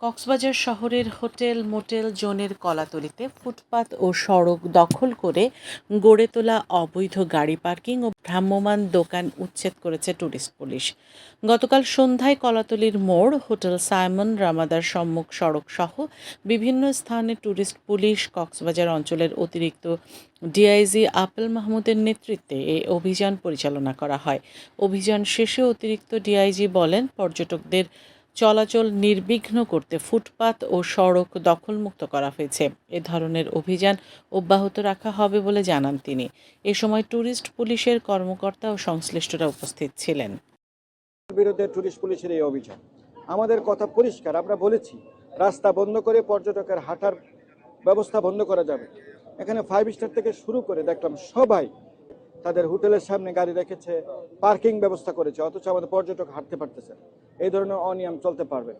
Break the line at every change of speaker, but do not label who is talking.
কক্সবাজার শহরের hotel motel জোনের কলাতলিতে ফুটপাত ও সড়ক দখল করে গড়ে তোলা অবৈধ গাড়ি পার্কিং ও ভ্রাম্যমাণ দোকান উচ্ছেদ করেছে ট্যুরিস্ট পুলিশ। গতকাল সন্ধ্যায় কলাতলির মোড়, হোটেল সাইমন রামাদার সম্মুখ সড়ক সহ বিভিন্ন স্থানে ট্যুরিস্ট পুলিশ কক্সবাজার অঞ্চলের অতিরিক্ত ডিআইজি আপেল মাহমুদের নেতৃত্বে এই অভিযান পরিচালনা করা হয়। অভিযান শেষে অতিরিক্ত ডিআইজি বলেন, পর্যটকদের চলাচল নির্বিঘ্ন করতে ফুটপাত ও সড়ক দখলমুক্ত করা হয়েছে। এ ধরনের অভিযান অব্যাহত রাখা হবে বলে জানান তিনি। এ সময় ট্যুরিস্ট পুলিশের কর্মকর্তা ও সংশ্লিষ্টরা উপস্থিত ছিলেন।
বিরুদ্ধে টুরিস্ট পুলিশের এই অভিযান। আমাদের কথা পরিষ্কার, আমরা বলেছি, রাস্তা বন্ধ করে পর্যটকের হাঁটার ব্যবস্থা বন্ধ করা যাবে। এখানে ফাইভ স্টার থেকে শুরু করে দেখলাম সবাই তাদের হোটেলের সামনে গাড়ি রেখেছে, পার্কিং ব্যবস্থা করেছে, অথচ আমাদের পর্যটক হাঁটতে পারতেছে এই ধরনের অনিয়ম চলতে পারবে।